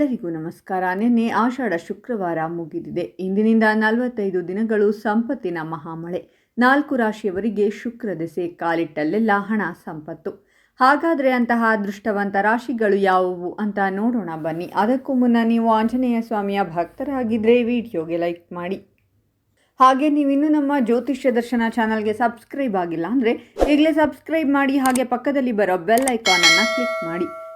ಎಲ್ಲರಿಗೂ ನಮಸ್ಕಾರ. ನಿನ್ನೆ ಆಷಾಢ ಶುಕ್ರವಾರ ಮುಗಿದಿದೆ. ಇಂದಿನಿಂದ ನಲವತ್ತೈದು ದಿನಗಳು ಸಂಪತ್ತಿನ ಮಹಾಮಳೆ. ನಾಲ್ಕು ರಾಶಿಯವರಿಗೆ ಶುಕ್ರ ದೆಸೆ, ಕಾಲಿಟ್ಟಲ್ಲೆಲ್ಲ ಹಣ ಸಂಪತ್ತು. ಹಾಗಾದರೆ ಅಂತಹ ಅದೃಷ್ಟವಂತ ರಾಶಿಗಳು ಯಾವುವು ಅಂತ ನೋಡೋಣ ಬನ್ನಿ. ಅದಕ್ಕೂ ಮುನ್ನ ನೀವು ಆಂಜನೇಯ ಸ್ವಾಮಿಯ ಭಕ್ತರಾಗಿದ್ದರೆ ವಿಡಿಯೋಗೆ ಲೈಕ್ ಮಾಡಿ. ಹಾಗೆ ನೀವಿನ್ನೂ ನಮ್ಮ ಜ್ಯೋತಿಷ್ಯ ದರ್ಶನ ಚಾನಲ್ಗೆ ಸಬ್ಸ್ಕ್ರೈಬ್ ಆಗಿಲ್ಲ ಅಂದರೆ ಈಗಲೇ ಸಬ್ಸ್ಕ್ರೈಬ್ ಮಾಡಿ. ಹಾಗೆ ಪಕ್ಕದಲ್ಲಿ ಬರೋ ಬೆಲ್ ಐಕಾನನ್ನು ಕ್ಲಿಕ್ ಮಾಡಿ.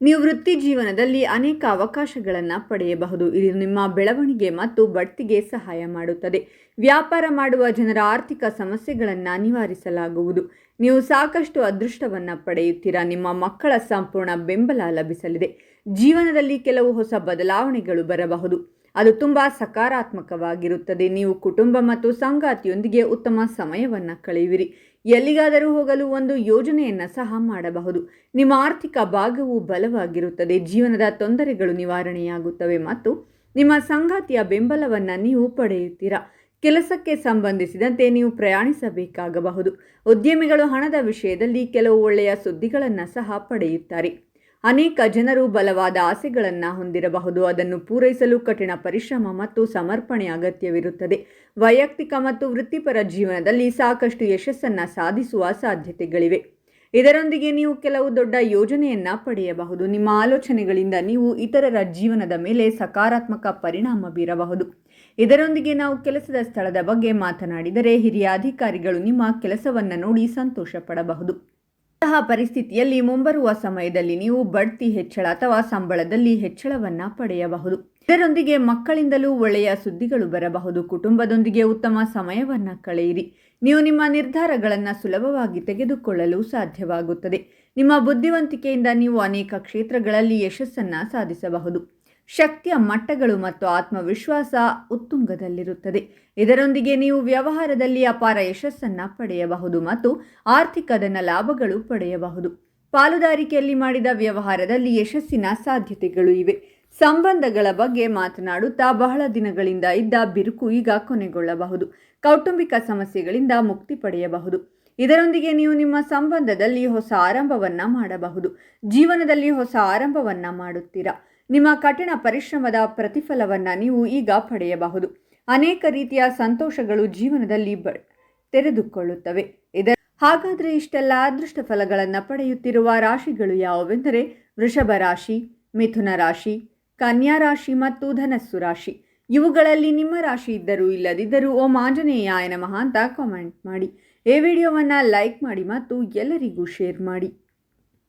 ನೀವು ವೃತ್ತಿ ಜೀವನದಲ್ಲಿ ಅನೇಕ ಅವಕಾಶಗಳನ್ನು ಪಡೆಯಬಹುದು. ಇದು ನಿಮ್ಮ ಬೆಳವಣಿಗೆ ಮತ್ತು ಬಡ್ತಿಗೆ ಸಹಾಯ ಮಾಡುತ್ತದೆ. ವ್ಯಾಪಾರ ಮಾಡುವ ಜನರ ಆರ್ಥಿಕ ಸಮಸ್ಯೆಗಳನ್ನು ನಿವಾರಿಸಲಾಗುವುದು. ನೀವು ಸಾಕಷ್ಟು ಅದೃಷ್ಟವನ್ನು ಪಡೆಯುತ್ತೀರಾ. ನಿಮ್ಮ ಮಕ್ಕಳ ಸಂಪೂರ್ಣ ಬೆಂಬಲ ಲಭಿಸಲಿದೆ. ಜೀವನದಲ್ಲಿ ಕೆಲವು ಹೊಸ ಬದಲಾವಣೆಗಳು ಬರಬಹುದು. ಅದು ತುಂಬ ಸಕಾರಾತ್ಮಕವಾಗಿರುತ್ತದೆ. ನೀವು ಕುಟುಂಬ ಮತ್ತು ಸಂಗಾತಿಯೊಂದಿಗೆ ಉತ್ತಮ ಸಮಯವನ್ನು ಕಳೆಯುವಿರಿ. ಎಲ್ಲಿಗಾದರೂ ಹೋಗಲು ಒಂದು ಯೋಜನೆಯನ್ನು ಸಹ ಮಾಡಬಹುದು. ನಿಮ್ಮ ಆರ್ಥಿಕ ಭಾಗವು ಬಲವಾಗಿರುತ್ತದೆ. ಜೀವನದ ತೊಂದರೆಗಳು ನಿವಾರಣೆಯಾಗುತ್ತವೆ ಮತ್ತು ನಿಮ್ಮ ಸಂಗಾತಿಯ ಬೆಂಬಲವನ್ನು ನೀವು ಪಡೆಯುತ್ತೀರಾ? ಕೆಲಸಕ್ಕೆ ಸಂಬಂಧಿಸಿದಂತೆ ನೀವು ಪ್ರಯಾಣಿಸಬೇಕಾಗಬಹುದು. ಉದ್ಯಮಿಗಳು ಹಣದ ವಿಷಯದಲ್ಲಿ ಕೆಲವು ಒಳ್ಳೆಯ ಸುದ್ದಿಗಳನ್ನು ಸಹ ಪಡೆಯುತ್ತಾರೆ. ಅನೇಕ ಜನರು ಬಲವಾದ ಆಸೆಗಳನ್ನು ಹೊಂದಿರಬಹುದು. ಅದನ್ನು ಪೂರೈಸಲು ಕಠಿಣ ಪರಿಶ್ರಮ ಮತ್ತು ಸಮರ್ಪಣೆ ಅಗತ್ಯವಿರುತ್ತದೆ. ವೈಯಕ್ತಿಕ ಮತ್ತು ವೃತ್ತಿಪರ ಜೀವನದಲ್ಲಿ ಸಾಕಷ್ಟು ಯಶಸ್ಸನ್ನು ಸಾಧಿಸುವ ಸಾಧ್ಯತೆಗಳಿವೆ. ಇದರೊಂದಿಗೆ ನೀವು ಕೆಲವು ದೊಡ್ಡ ಯೋಜನೆಯನ್ನು ಪಡೆಯಬಹುದು. ನಿಮ್ಮ ಆಲೋಚನೆಗಳಿಂದ ನೀವು ಇತರರ ಜೀವನದ ಮೇಲೆ ಸಕಾರಾತ್ಮಕ ಪರಿಣಾಮ ಬೀರಬಹುದು. ಇದರೊಂದಿಗೆ ನಾವು ಕೆಲಸದ ಸ್ಥಳದ ಬಗ್ಗೆ ಮಾತನಾಡಿದರೆ ಹಿರಿಯ ಅಧಿಕಾರಿಗಳು ನಿಮ್ಮ ಕೆಲಸವನ್ನು ನೋಡಿ ಸಂತೋಷ ಪಡಬಹುದು. ಇಂತಹ ಪರಿಸ್ಥಿತಿಯಲ್ಲಿ ಮುಂಬರುವ ಸಮಯದಲ್ಲಿ ನೀವು ಬಡ್ತಿ ಹೆಚ್ಚಳ ಅಥವಾ ಸಂಬಳದಲ್ಲಿ ಹೆಚ್ಚಳವನ್ನು ಪಡೆಯಬಹುದು. ಇದರೊಂದಿಗೆ ಮಕ್ಕಳಿಂದಲೂ ಒಳ್ಳೆಯ ಸುದ್ದಿಗಳು ಬರಬಹುದು. ಕುಟುಂಬದೊಂದಿಗೆ ಉತ್ತಮ ಸಮಯವನ್ನು ಕಳೆಯಿರಿ. ನೀವು ನಿಮ್ಮ ನಿರ್ಧಾರಗಳನ್ನು ಸುಲಭವಾಗಿ ತೆಗೆದುಕೊಳ್ಳಲು ಸಾಧ್ಯವಾಗುತ್ತದೆ. ನಿಮ್ಮ ಬುದ್ಧಿವಂತಿಕೆಯಿಂದ ನೀವು ಅನೇಕ ಕ್ಷೇತ್ರಗಳಲ್ಲಿ ಯಶಸ್ಸನ್ನು ಸಾಧಿಸಬಹುದು. ಶಕ್ತಿಯ ಮಟ್ಟಗಳು ಮತ್ತು ಆತ್ಮವಿಶ್ವಾಸ ಉತ್ತುಂಗದಲ್ಲಿರುತ್ತದೆ. ಇದರೊಂದಿಗೆ ನೀವು ವ್ಯವಹಾರದಲ್ಲಿ ಅಪಾರ ಯಶಸ್ಸನ್ನು ಪಡೆಯಬಹುದು ಮತ್ತು ಆರ್ಥಿಕದನ ಲಾಭಗಳು ಪಡೆಯಬಹುದು. ಪಾಲುದಾರಿಕೆಯಲ್ಲಿ ಮಾಡಿದ ವ್ಯವಹಾರದಲ್ಲಿ ಯಶಸ್ಸಿನ ಸಾಧ್ಯತೆಗಳು ಇವೆ. ಸಂಬಂಧಗಳ ಬಗ್ಗೆ ಮಾತನಾಡುತ್ತಾ ಬಹಳ ದಿನಗಳಿಂದ ಇದ್ದ ಬಿರುಕು ಈಗ ಕೊನೆಗೊಳ್ಳಬಹುದು. ಕೌಟುಂಬಿಕ ಸಮಸ್ಯೆಗಳಿಂದ ಮುಕ್ತಿ ಪಡೆಯಬಹುದು. ಇದರೊಂದಿಗೆ ನೀವು ನಿಮ್ಮ ಸಂಬಂಧದಲ್ಲಿ ಹೊಸ ಆರಂಭವನ್ನು ಮಾಡಬಹುದು. ಜೀವನದಲ್ಲಿ ಹೊಸ ಆರಂಭವನ್ನು ಮಾಡುತ್ತೀರಾ? ನಿಮ್ಮ ಕಠಿಣ ಪರಿಶ್ರಮದ ಪ್ರತಿಫಲವನ್ನು ನೀವು ಈಗ ಪಡೆಯಬಹುದು. ಅನೇಕ ರೀತಿಯ ಸಂತೋಷಗಳು ಜೀವನದಲ್ಲಿ ಬ ತೆರೆದುಕೊಳ್ಳುತ್ತವೆ. ಇದರ ಹಾಗಾದರೆ ಇಷ್ಟೆಲ್ಲ ಅದೃಷ್ಟ ಫಲಗಳನ್ನು ಪಡೆಯುತ್ತಿರುವ ರಾಶಿಗಳು ಯಾವುವೆಂದರೆ ವೃಷಭ ರಾಶಿ, ಮಿಥುನ ರಾಶಿ, ಕನ್ಯಾ ರಾಶಿ ಮತ್ತು ಧನಸ್ಸು ರಾಶಿ. ಇವುಗಳಲ್ಲಿ ನಿಮ್ಮ ರಾಶಿ ಇದ್ದರೂ ಇಲ್ಲದಿದ್ದರೂ ಓಂ ಆಂಜನೇಯ ನಮಃ ಅಂತ ಕಾಮೆಂಟ್ ಮಾಡಿ. ಈ ವಿಡಿಯೋವನ್ನು ಲೈಕ್ ಮಾಡಿ ಮತ್ತು ಎಲ್ಲರಿಗೂ ಶೇರ್ ಮಾಡಿ.